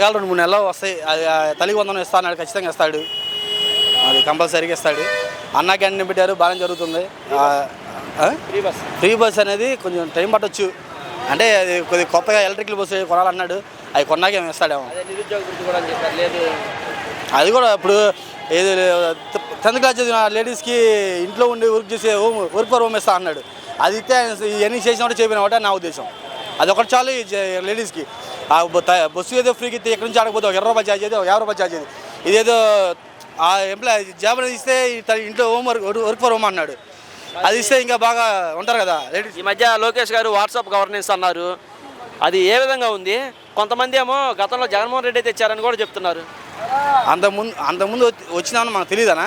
పథకాలు రెండు మూడు నెలలు వస్తాయి. అది తల్లి వందనం ఇస్తా అన్నాడు ఖచ్చితంగా ఇస్తాడు. అది కంపల్సరీగా ఇస్తాడు. అన్నా క్యాంటీన్ పెట్టారు బాగానే జరుగుతుంది? ఫ్రీ బస్ అనేది కొంచెం టైం పట్టొచ్చు. అంటే అది కొద్దిగా కొత్తగా ఎలక్ట్రికల్ బస్సు కొనాలన్నాడు అవి కొన్నాక ఏమి ఇస్తాడేమో. అదే కూడా కూడా ఇప్పుడు ఏది టెన్త్ క్లాస్ చదివిన లేడీస్కి ఇంట్లో ఉండి వర్క్ చేసే హోమ్ వర్క్ ఫర్ హోమ్ ఇస్తా అన్నాడు. అది ఇస్తే ఇవన్నీ చేసిన ఒకటి చెప్పిన ఒకటే నా ఉద్దేశం. అది ఒకటి చాలు లేడీస్కి. ఆ బస్సు ఏదో ఫ్రీకి ఇస్తే ఎక్కడి నుంచి ఆడకపోతే ఒక ఇరవై రూపాయలు ఛార్జ్ అయితే ఒక యాభై రూపాయలు ఛార్జ్ అయ్యేది ఇదేదో ఆ ఎంప్లాయ్ జాబ్ అనేది ఇస్తే ఈ త- ఇంట్లో home work work for home అన్నాడు. అది ఇస్తే ఇంకా బాగా ఉంటారు కదా ఈ మధ్య లోకేష్ గారు వాట్సాప్ గవర్నెన్స్ అన్నారు. అది ఏ విధంగా ఉంది? కొంతమంది ఏమో గతంలో జగన్మోహన్ రెడ్డి తెచ్చారని కూడా చెప్తున్నారు. అంతకుముందు అంతకుముందు వచ్చి- వచ్చినామని మనకు తెలియదనా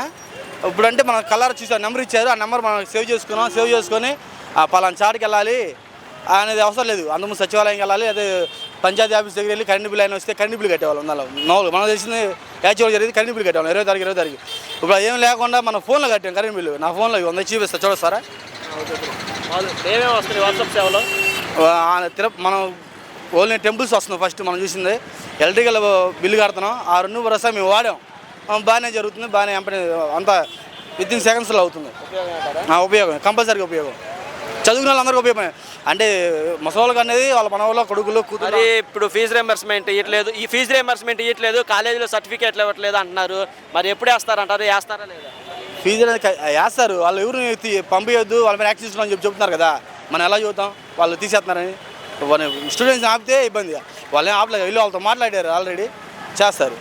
ఇప్పుడంటే మనం కలర్ చూసాం నెంబర్ ఇచ్చారు ఆ నెంబర్ మనం సేవ్ చేసుకున్నాం సేవ్ చేసుకొని ఆ పలానా చాటుకి వెళ్ళాలి. అనేది అవసరం లేదు. అంతకుముందు సచివాలయంకి వెళ్ళాలి అదే పంచాయతీ ఆఫీస్ దగ్గర వెళ్ళి కరెంట్ బిల్ అయినా వస్తే కరెంట్ బిల్ కట్టేవాళ్ళు ఉండాలి మామూలుగా మనం తెలిసింది యాక్చువల్ జరిగింది కరెంట్ బిల్ కట్టేవాళ్ళం ఇరవై తారీఖు ఇరవై తారీఖు. ఇప్పుడు ఏం లేకుండా మన ఫోన్లో కట్టాం కరెంట్ బిల్లు. నా ఫోన్లో వంద చూపిస్తా చూడొస్తారా ఏమేమి వస్తుంది వాట్సాప్ సేవలో? ఆ తిరు మనం ఓన్లీ టెంపుల్స్ వస్తున్నాం ఫస్ట్ మనం చూసింది. ఎలక్ట్రికల్ బిల్లు కడుతున్నాం. ఆ రెండు వరుస మేము వాడాం. బాగానే జరుగుతుంది బాగానే అంతా విత్ ఇన్ సెకండ్స్లో అవుతుంది. ఉపయోగం కంపల్సరీగా ఉపయోగం. చదువుకున్న వాళ్ళందరికీ ఉపయోగమే. అంటే ముసలోళ్ళకి అనేది వాళ్ళ మనవలో కొడుకులు కూతురు ఇప్పుడు ఫీజు రియంబర్స్మెంట్ ఇవ్వట్లేదు ఈ ఫీజు రియంబర్స్మెంట్ ఇవ్వట్లేదు కాలేజీలో సర్టిఫికేట్లు ఇవ్వట్లేదు అంటున్నారు. మరి ఎప్పుడు వేస్తారంటారు వేస్తారా లేదా? ఫీజు వేస్తారు. వాళ్ళు ఎవరు పంపించొద్దు వాళ్ళ మీద యాక్సెస్ అని చెప్పి చెప్తున్నారు కదా. మనం ఎలా చూద్దాం? వాళ్ళు తీసేస్తున్నారని. స్టూడెంట్స్ ఆపితే ఇబ్బంది. వాళ్ళు ఆపలేదు వీళ్ళు వాళ్ళతో మాట్లాడారు ఆల్రెడీ. చేస్తారు.